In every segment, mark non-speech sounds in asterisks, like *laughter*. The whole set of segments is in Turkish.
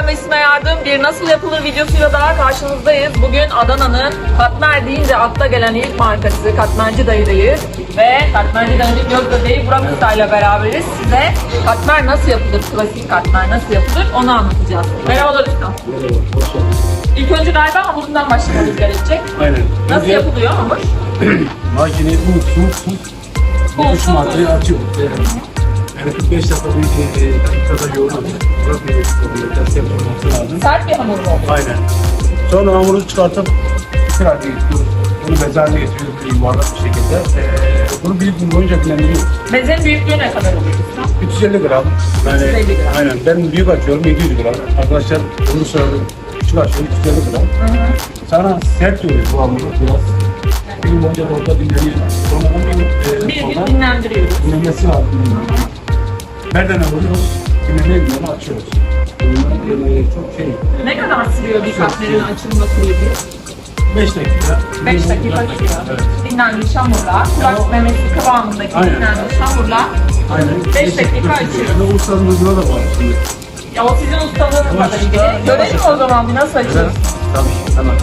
ben Besime Yardım. Bir nasıl yapılır videosuyla daha karşınızdayız. Bugün Adana'nın Katmer deyince akla gelen ilk markası Katmerci Dayı'dayız. Ve Katmerci Dayı'nın göz bebeği Burak Usta ile beraberiz. Size katmer nasıl yapılır, klasik katmer nasıl yapılır onu anlatacağız. Merhabalar usta. İlk önce galiba hamurundan başlamamız gerekecek. Aynen. Nasıl Önce yapılıyor hamur? Makineyi un, su, Un, bu üç su, maddeyi tuz. atıyoruz. Evet. Yani 45 dakika bir e, dakikada yoğurulacak. Bırakmıyoruz. Biraz yapılması lazım. Sert bir hamur mu olur? Aynen. Sonra hamuru çıkartıp bir halde getiriyoruz. Bunu bez haline getiriyoruz böyle yuvarlak bir şekilde. Ee, bunu bir gün boyunca dinlendiriyoruz. Bezenin büyüklüğü ne kadar usta? 350 gram. Yani, 350 gram. Aynen. Ben büyük açıyorum 700 gram. Arkadaşlar bunu söyledi. Küçük açıyorum 350 gram. Sonra sert oluyor bu hamuru biraz. Bir gün boyunca da orada dinleniyor. Sonra onu e, Bir gün dinlendiriyoruz. Dinlemesi lazım. Nereden alıyoruz? Dinleme günleri açıyoruz. Bunlar e, çok şey, Ne kadar sürüyor bir katmerin açılma süreci? 5 dakika. 5 dakika sürüyor. Evet. Dinlenmiş hamurla, kulak memesi kıvamındaki Aynen. dinlenmiş hamurla. Aynen. Beş dakika açıyoruz. Ustanın hızına da var şimdi. Ya o sizin ustalığınızla da Yavaş, ilgili. yavaş. Görelim o zaman bir nasıl açıyoruz. Tabii, hemen.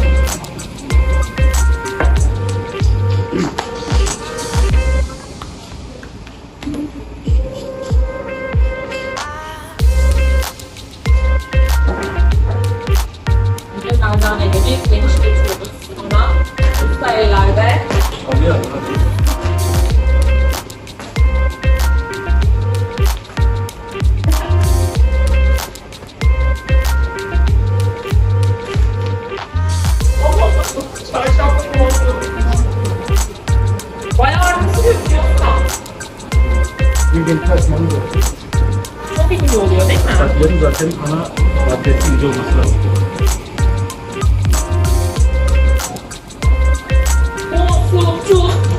Zaten ana maddesi ince olması lazım.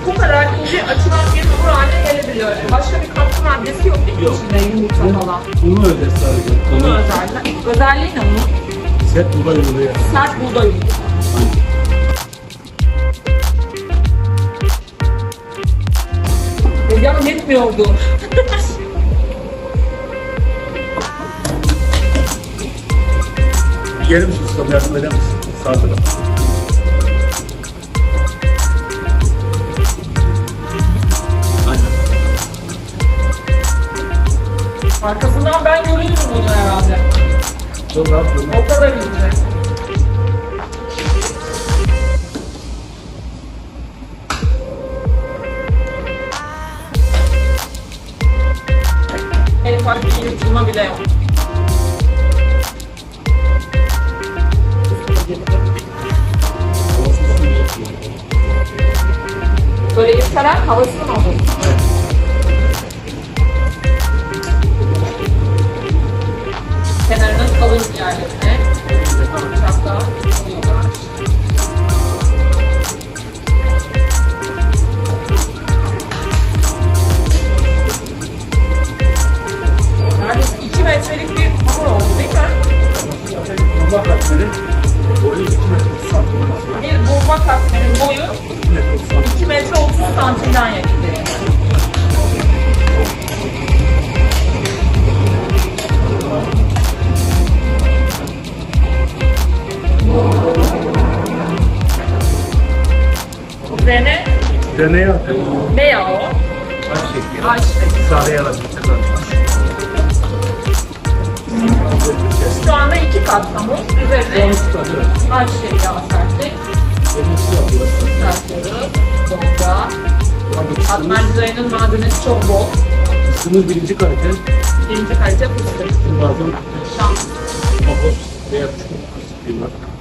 Bu kadar ince açılan bir hamur haline gelebiliyor. Başka bir katkı maddesi yok değil mi Yok. içinde yumurta falan? Unu özel sadece. Bunu Unu özellikle. Özelliği ne bunun? set buğday yani. Sert buğday unu. Tezgahım yetmiyordu. Gelir misin ustam yardım eder misin? Sağ taraf. Aynen. Arkasından ben görüyorum bunu herhalde. Çok rahat durma. O kadar ince. En ufak bir yırtılma bile yok. Böyle yırtarak havasını mı alır? Kenarının kalın yerlerine Deneye atıyorum. ne yağı o? Kaç şekli? Ayçiçek. Sade yalan. Şu anda iki kat hamur. Üzerine ayçiçek yağı serptik. Serpiyoruz. Sonra Katmer dizaynın malzemesi çok bol. Üstümüz birinci kalite. Birinci kalite fıstık. Bazen Şans. kokos veya küçük bir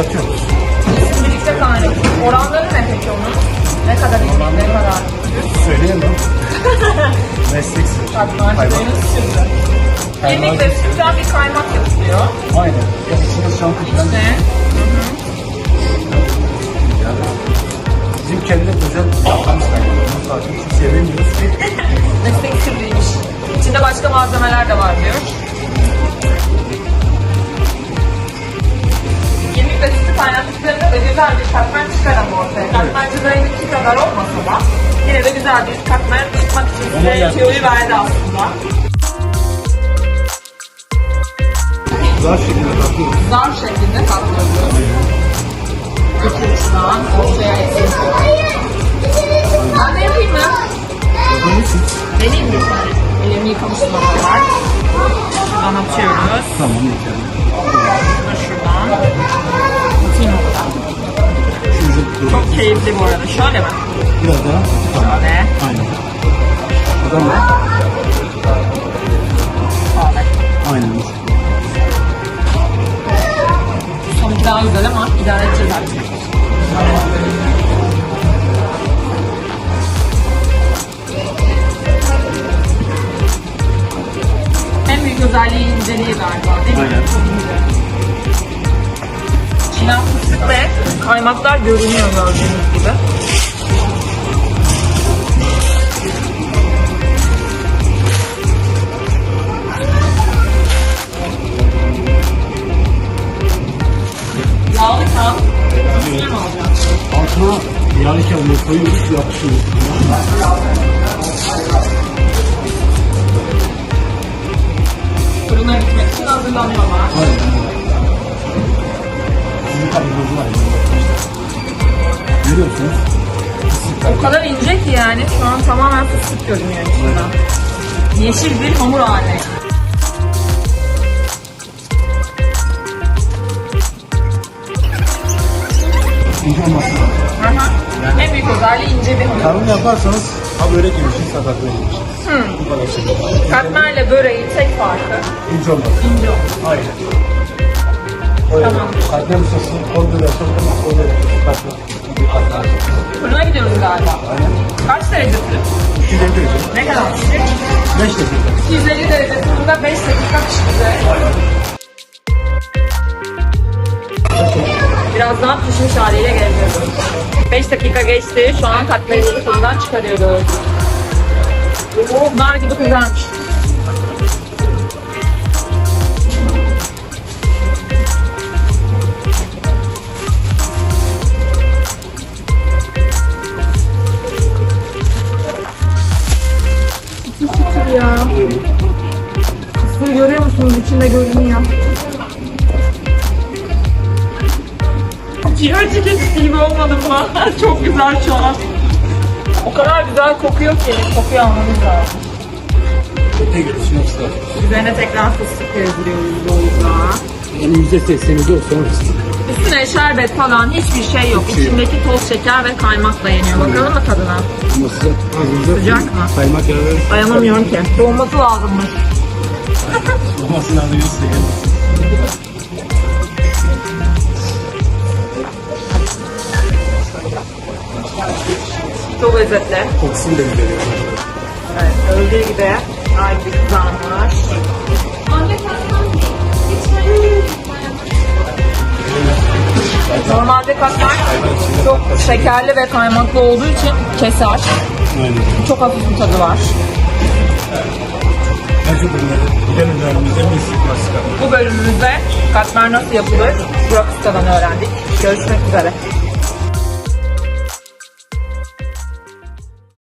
İkisi birlikte kaynatıyor. Oranları ne peki onun? Ne kadar irmik, ne kadar? Söyleyemem. *laughs* Meslek sırrı. Katmer Hayvan. dizayının sırrı. Kemik ve sütten bir kaymak yapılıyor. Aynen. İçinde şampiyon. Ne? Yani bizim kendi özel yaptığımız kaymak. Zaten hiç sevemiyoruz ki. *laughs* Meslek sırrıymış. İçinde başka malzemeler de var diyor. Da güzel bir katmer çıkaran ortaya. Katmerci dayımınki kadar olmasa da yine de güzel bir katmer çıkmak için size teori verdi aslında. Zar şeklinde katıyoruz. Zar şeklinde katlıyoruz. İki uçtan ortaya ekliyoruz. Ben de yapayım mı? Deneyim mi? Elimi yıkamıştım ama var. Şuradan atıyoruz. Tamam yeterli. Keyifli bu arada. Şöyle mi? biraz daha. Tamam. Şöyle. Aynen. Adam da. Şöyle. Aynen. Sonuç daha güzel ama idare edeceğiz artık. En büyük özelliği inceliği galiba değil mi? Aynen. Çok kaymaklar görünüyor gördüğünüz gibi. Yağlı alacağız? Altına yağlı kağıdını koyuyoruz, yapışıyoruz. Fırına gitmek için hazırlanıyorlar. Aynen. Var. Görüyorsunuz. O kadar ince ki yani şu an tamamen fıstık görünüyor içinden. Yeşil bir hamur hali. İnce olması lazım. Aha. En büyük özelliği ince bir hamur. Kalın yaparsanız ha börek yemişsiniz, sakat börek yemişsiniz. Bu kadar şey. Katmerle böreğin tek farkı İnce olmaz. ince olması. Aynen. Tamam. Ama kolda yapalım. Katmer. Bir katmer. Fırına gidiyoruz galiba. Aynen. Kaç derece fırın? 250 derece. Ne kadar pişecek? 5 dakika. 250 derece fırında 5 dakika pişecek. Birazdan pişmiş haliyle geleceğiz. 5 dakika geçti. Şu an katmerimizi fırından çıkarıyoruz. Nar gibi kızarmış. Ciğer çekicisi gibi olmadı mı? *laughs* Çok güzel şu an. O kadar güzel kokuyor ki. Kokuyu almamız lazım. Tek yetişmek ister. Üzerine tekrar fıstık gezdiriyoruz bolca. Yani %80'i de o sonra fıstık. Üstüne şerbet falan hiçbir şey yok. Hiçbir şey yok. İçindeki toz şeker ve kaymakla yeniyor. Bakalım mı tadına? Ama sıcak ağzınıza Sıcak mı? kaymak yağı Dayanamıyorum ki. Soğuması lazımmış. olması lazım. Yoksa gelmez. Çok lezzetli. Kokusunu da güzel. Evet, öldüğü gibi gibi kızarmış. Normalde katmer çok şekerli ve kaymaklı olduğu için keser. Aynen. Çok hafif bir tadı var. Bunları abi. Bu bölümümüzde katmer nasıl yapılır Burak Usta'dan öğrendik. Görüşmek üzere.